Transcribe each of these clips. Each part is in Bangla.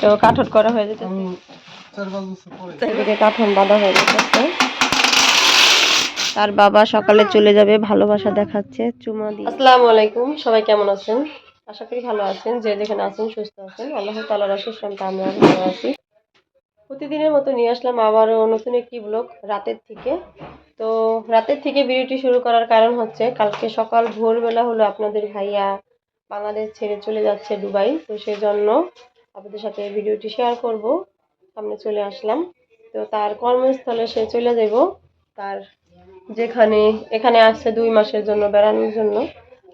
তো কাঠন করা হয়ে যেতে কাঠন বাঁধা হয়ে তার বাবা সকালে চলে যাবে, ভালোবাসা দেখাচ্ছে, চুমা দিয়ে। আসসালামু আলাইকুম, সবাই কেমন আছেন? আশা করি ভালো আছেন, যে যেখানে আছেন সুস্থ আছেন। আল্লাহ তালার অশেষ আমরা ভালো আছি। প্রতিদিনের মতো নিয়ে আসলাম আবারও নতুন একটি ব্লগ, রাতের থেকে। তো রাতের থেকে ভিডিওটি শুরু করার কারণ হচ্ছে, কালকে সকাল ভোরবেলা হলো আপনাদের ভাইয়া বাংলাদেশ ছেড়ে চলে যাচ্ছে দুবাই। তো সেই জন্য আপনাদের সাথে ভিডিওটি শেয়ার করব। সামনে চলে আসলাম। তো তার কর্মস্থলে সে চলে যাব তার যেখানে, এখানে আসছে দুই মাসের জন্য বেড়ানোর জন্য।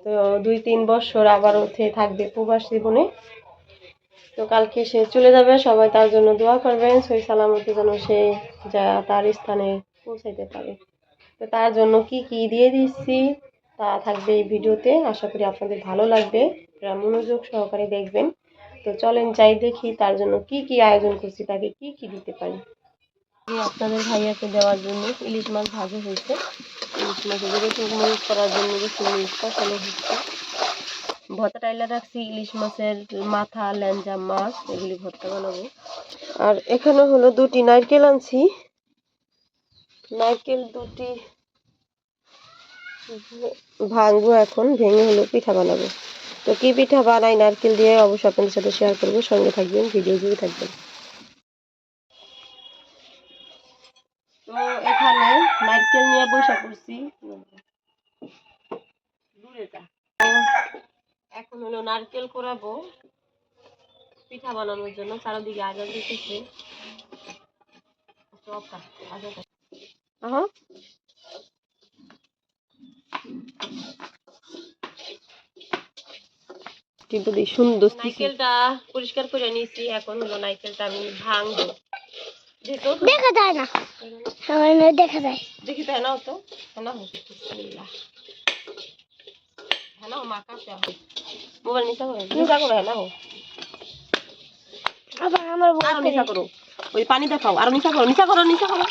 তো দুই তিন বছর আবার ওঠে, থাকবে প্রবাস জীবনে। তো কালকে সে চলে যাবে। সবাই তার জন্য দোয়া করবেন। সই সালামতি যেন সে যা তার স্থানে পৌঁছাইতে পারে। তো তার জন্য কি কি দিয়ে দিচ্ছি তা থাকবে এই ভিডিওতে। আশা করি আপনাদের ভালো লাগবে। মনোযোগ সহকারে দেখবেন। তো চলেন যাই দেখি তার জন্য কি কি আয়োজন করছি, তাকে কি কি দিতে পারি। আপনাদের ভাইয়াকে দেওয়ার জন্য ইলিশ মাছ ভাজা হয়েছে। ইলিশ মাছ মরিচ করার জন্য বেশি মরিচ হচ্ছে। ভর্তা টাইলা রাখছি ইলিশ মাছের মাথা ল্যাঞ্জা মাছ, এগুলি ভর্তা বানাবো। আর এখানে হলো দুটি নারকেল আনছি। নারকেল দুটি ভাঙবো এখন, ভেঙে হলো পিঠা বানাবো। তো কি পিঠা বানাই, নারকেল দিয়ে অবশ্যই আপনাদের সাথে শেয়ার করব, সঙ্গে থাকবেন ভিডিও জুড়ে থাকবেন। তো এখানে নারকেল নিয়ে বসে এখন হলো নারকেল কোরাবো, পিঠা বানানোর জন্য, চারদিকে আগার দিতেছে। কিন্তু এই সুন্দর নারকেলটা পরিষ্কার করে নিয়েছি এখন হলো নারকেলটা আমি ভাঙবো। দেখা যায় না। দেখা যায়। দেখি তো হেনাও তো। হোক বিসমিল্লাহ। হেনাও মা কাছে মোবাইল নিচা করো নিচা করো হেনা হোক আবার আমার আরও নিচা করো। ওই পানি দেখাও আরও নিচা করো নিচা করো নিচা করো।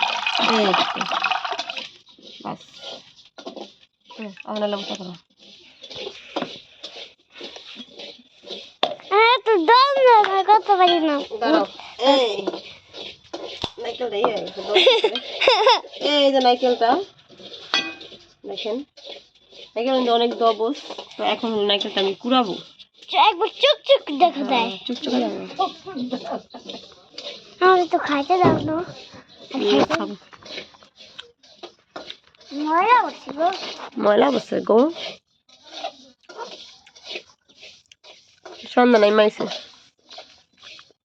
বাস। হুম, এখন এলাম নিচা করো হ্যাঁ তো দম না ভাই করতে পারি না এই যে নাইকেলটা দেখেন। নাইকেল অনেক দবস তো এখন নাইকেলটা আমি কুড়াবো। একবার চুক চুক দেখা যায়। চুপচাপ যাব আমাদের তো খাইতে দাও না। ময়লা করছি গো। ময়লা বসে গো। সন্ধ্যা নাই মাইছে।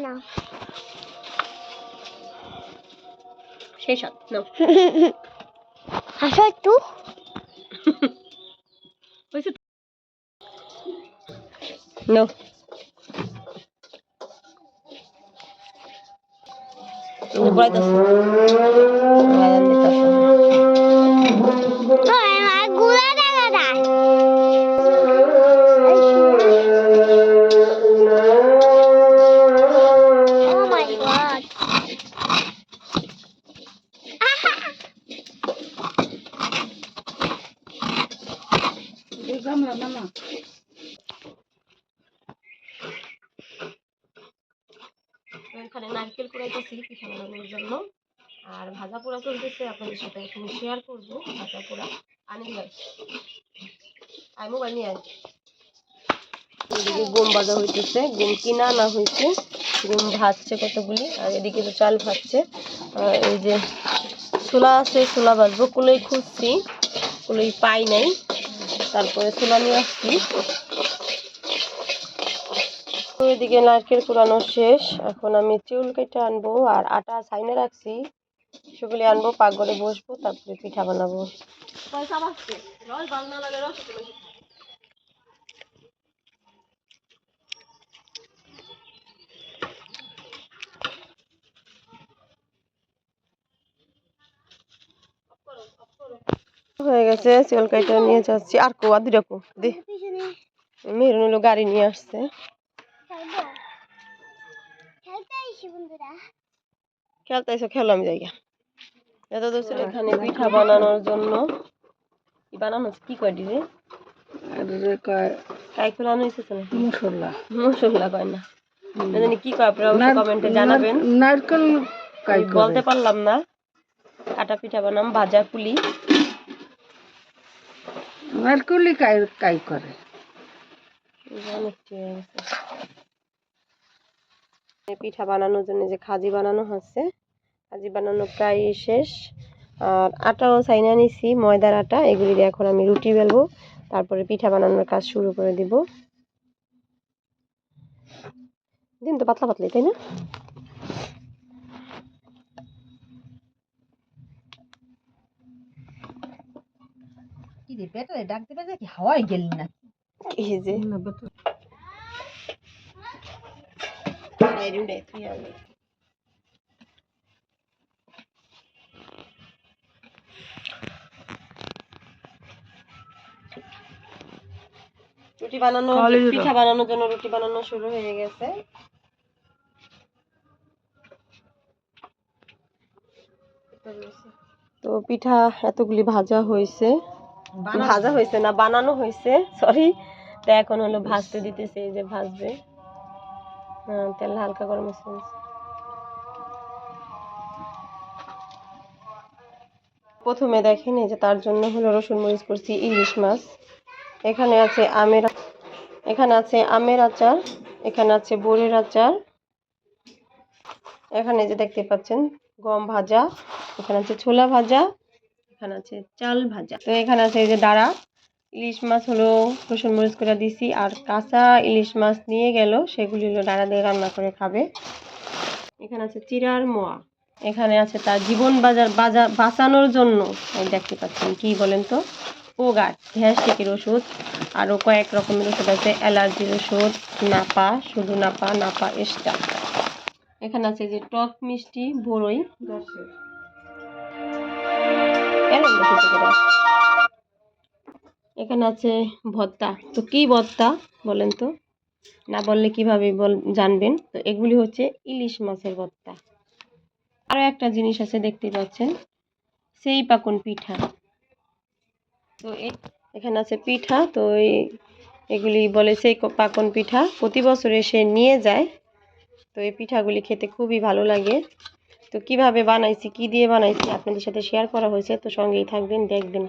canal. Achei chato, não. Achou tu? Você... Não. Não, não, não, não, não, não, সাথে এখন শেয়ার করব ভাজা পোড়া আনি দিলাম আয় মোবাইল নিয়ে আয়। এদিকে গম ভাজা হইতেছে গম কিনা আনা হয়েছে গম ভাজছে কতগুলি, আর এদিকে তো চাল ভাজছে। এই যে ছোলা আছে ছোলা ভাজবো, কুলোই খুঁজছি, কুলোই পাই নাই। তারপরে ছোলা নিয়ে আসছি। এদিকে নারকেল কুড়ানো শেষ, এখন আমি চুল কেটে আনব, আর আটা ছাইনে রাখছি। সেগুলি আনব পাক করে বসবো তারপরে পিঠা বানাবো। হয়ে গেছে শিয়ালকাইটা নিয়ে যাচ্ছি। আর কো আর দুটো কো দি। মেহরুন গাড়ি নিয়ে আসছে। খেলতে খেলো আমি জায়গা এত ছিল এখানে পিঠা বানানোর জন্য। কি বানানো? কি কয় দিবে কাই খোলানো হয়েছে না মশলা। মশলা কয় না। জানি কি কয় আপনারা অবশ্যই কমেন্টে জানাবেন। নারকেল কাই বলতে পারলাম না। কাটা পিঠা বানাম ভাজা পুলি। নারকেলই কাই কাই করে? গেছে। পিঠা বানানোর জন্য যে খাজি বানানো হচ্ছে। খাজি বানানো প্রায় শেষ। আর আটাও চাইনা নিছি ময়দার আটা। এগুলি দিয়ে এখন আমি রুটি বেলবো। তারপরে পিঠা বানানোর কাজ শুরু করে দিব। দিন তো পাতলা পাতলাই তাই না? কি রে পেটে ডাক দিবে যে কি হাওয়ায় গেলি না এই যে? রুটি বানানো পিঠা বানানোর জন্য রুটি বানানো শুরু হয়ে গেছে তো পিঠা এতগুলি ভাজা হয়েছে ভাজা হয়েছে না বানানো হয়েছে সরি তো এখন হলো ভাজতে দিতেছে এই যে ভাজবে। হ্যাঁ, তেল হালকা গরম প্রথমে দেখেন এই যে তার জন্য হলো রসুন মরিচ করছি ইলিশ মাছ। এখানে আছে আমের এখানে আছে আমের আচার এখানে আছে বড়ির আচার। এখানে যে দেখতে পাচ্ছেন গম ভাজা। এখানে আছে ছোলা ভাজা এখানে আছে চাল ভাজা। তো এখানে আছে এই যে ডাড়া। ইলিশ মাছ হলো রসুন মরিচ করে দিছি আর কাঁচা ইলিশ মাছ নিয়ে গেল সেগুলি হলো ডাড়া দিয়ে রান্না করে খাবে। এখানে আছে চিরার মোয়া। এখানে আছে তার জীবন বাজার বাজার বাঁচানোর জন্য। এই দেখতে পাচ্ছেন কি বলেন তো? পোগাট গ্যাস্ট্রিকের ওষুধ আরও কয়েক রকমের ওষুধ আছে অ্যালার্জির ওষুধ নাপা শুধু নাপা নাপা এক্সট্রা। এখানে আছে যে টক মিষ্টি বড়ই? এখানে আছে ভর্তা তো কি ভর্তা বলেন তো? না বললে কীভাবে বল, জানবেন। তো এগুলি হচ্ছে ইলিশ মাছের ভর্তা আরও একটা জিনিস আছে দেখতে পাচ্ছেন, সেই পাকন পিঠা। তো এখানে আছে পিঠা, তো এই, এগুলি বলে সেই পাকন পিঠা। প্রতি বছর এসে নিয়ে যায়। তো এই পিঠাগুলি খেতে খুবই ভালো লাগে। তো কীভাবে বানাইছি, কি দিয়ে বানাইছি আপনাদের সাথে শেয়ার করা হয়েছে, তো সঙ্গেই থাকবেন, দেখবেন।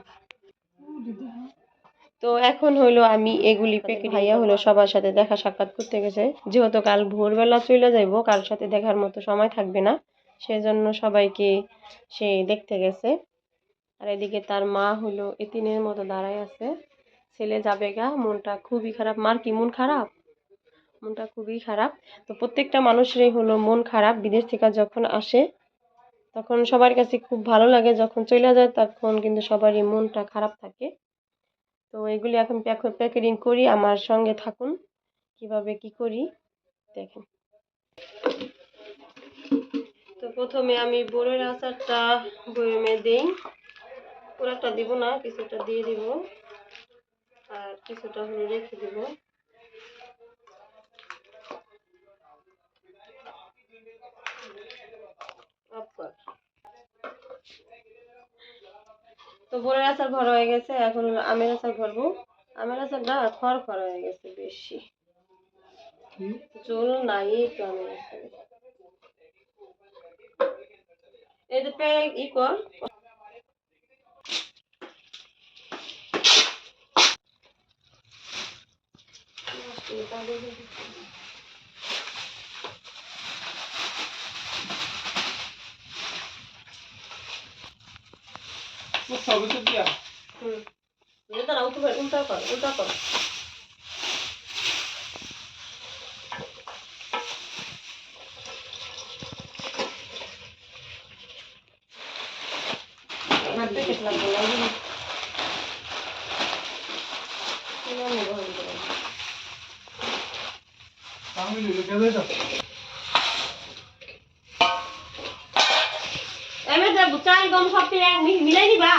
তো এখন হলো আমি এগুলি পেকে ভাইয়া হলো সবার সাথে দেখা সাক্ষাৎ করতে গেছে। যেহেতু কাল ভোরবেলা চলে যাইবো কারোর সাথে দেখার মতো সময় থাকবে না। সেজন্য সবাইকে সে দেখতে গেছে। আর এদিকে তার মা হলো এতিনের মতো দাঁড়ায় আছে। ছেলে যাবে গা মনটা খুবই খারাপ। মার কি মন খারাপ? মনটা খুবই খারাপ। তো প্রত্যেকটা মানুষেরই হলো মন খারাপ। বিদেশ থেকে যখন আসে তখন সবার কাছে খুব ভালো লাগে। যখন চলে যায় তখন কিন্তু সবারই মনটা খারাপ থাকে। তো এগুলি এখন প্যাকেটিং করি, আমার সঙ্গে থাকুন। কীভাবে কি করি, দেখেন। তো প্রথমে আমি বোরের আচারটা বয়মে দিই। পুরাটা দিব না, কিছুটা দিয়ে দিব। আর কিছুটা হলে রেখে দিব। তো বোরের আচার ভরা হয়ে গেছে, এখন আমের আচার ভরবো আমের আচারটা খড় খর হয়ে গেছে বেশি। চুল নাই তো আমের আচার। এই যে প্যাক ই কর হুম এটা না উল্টো উল্টা কর উল্টা কর। প্যাকেট লাগবে না কিনে নেব হয়তো এমে চাল গম সব মিলাই নিবা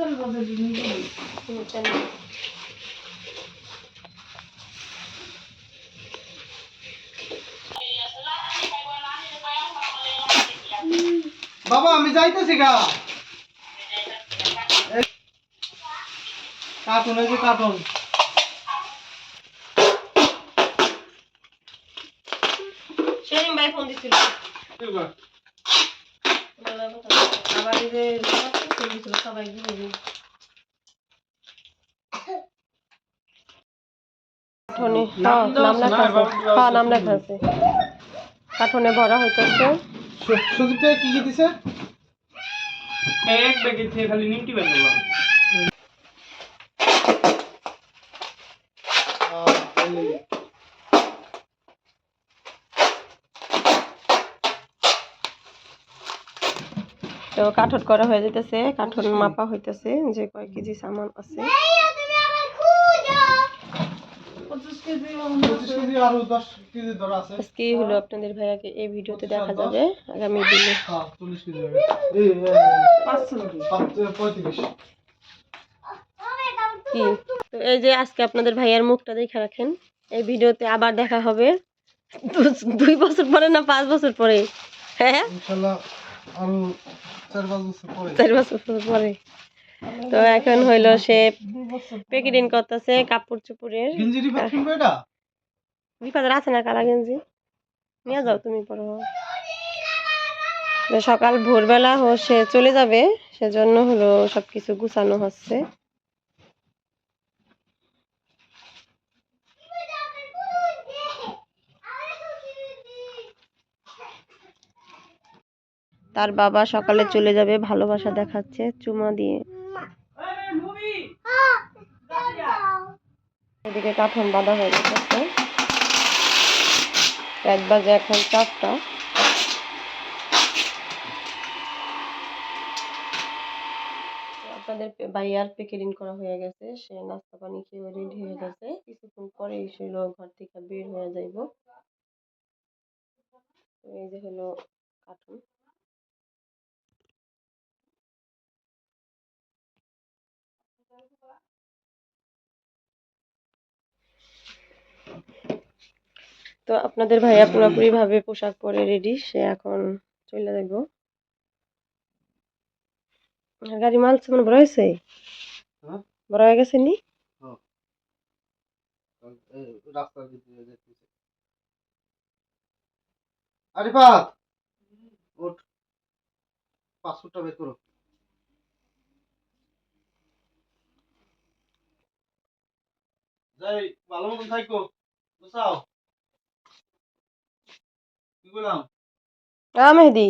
হুম, কেন? বাবা। আমি যাইতেছি গা। কার্টুন এই যে কার্টুন। সেলিম ভাই ফোন দিছিল। এই যে সবাই দিয়ে নাম লেখা আছে। কাঠনে ভরা হইতেছে। সুদীপ কি কি দিছে? এক ব্যাগের খালি নিমটি বের তো কাঠন করা হয়ে যেতেছে কাঠন মাপা হইতেছে যে কয় কেজি সামান আছে। তুমি আমার খুঁজো। পঁচিশ কেজি আরও দশ কেজি ধরা আছে। আজকে হলো আপনাদের ভাইয়াকে এই ভিডিওতে দেখা যাবে আগামী দিনে। হ্যাঁ কি? তো এই যে আজকে আপনাদের ভাইয়ার মুখটা দেখে রাখেন এই ভিডিওতে আবার দেখা হবে। দু- দুই বছর পরে না পাঁচ বছর পরে? হ্যাঁ? আরও চার পাঁচ বছর পরে। চার বছর পরে। তো এখন হইল সে প্যাকেটিং করতেছে কাপড় চুপুরের গেঞ্জি রিপাত কিনবো এটা? আছে না কালা গেঞ্জি? নিয়ে যাও তুমি পরো। সকাল ভোরবেলা হো সে চলে যাবে। সেজন্য হলো সবকিছু গুছানো হচ্ছে। তার বাবা সকালে চলে যাবে, ভালোবাসা দেখাচ্ছে, চুমা দিয়ে। এদিকে কাঠন বাঁধা হয়ে গেছে এক বাজে এখন চারটা। আপনাদের ভাইয়ার প্যাকেটিং করা হয়ে গেছে, সে নাস্তা পানি খেয়ে রেডি হয়ে গেছে। কিছুক্ষণ পরে ছিল ঘর থেকে বের হয়ে যাইব। এই যে হলো কার্টুন তো আপনাদের ভাইয়া পুরোপুরি ভাবে পোশাক পরে রেডি সে এখন চলে যাইব। গাড়ি মাল মানে বড় হয়েছে? হ্যাঁ? বড় হয়ে গেছে নি? রাস্তার ভিতরে যেতেছে আরিফাত! ওঠ পাসপোর্টটা বের করো। যাই ভালো মতন থাকো বুঝাও আ মেহেদি।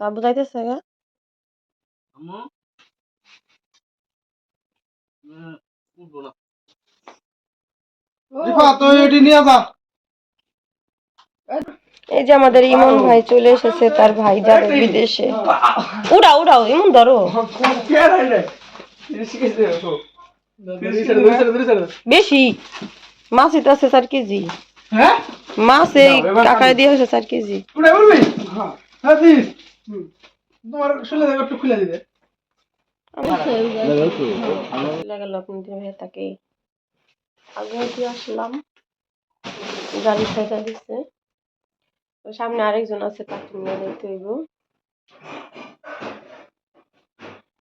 তা বুঝাইতেছে গা। আম্মু। উঠবো না রিফাত তুই এটি নিয়ে যা। এই যে আমাদের ইমন ভাই চলে এসেছে তার ভাই যাবে বিদেশে। উড়াও উড়াও ইমন ধরো। বেশি। মাছ আছে চার কেজি। হ্যাঁ? মাছ এই কাকায় দিয়ে হয়েছে চার কেজি। হ্যাঁ দিস। তোমার শুলে একটু খুলে দিবে। লাগাল আপনাদের ভাইয়া তাকে আগে দিয়ে আসলাম। গাড়ি সাইডা দিচ্ছে সামনে আরেকজন আছে তাকে নিয়ে যেতে হইব।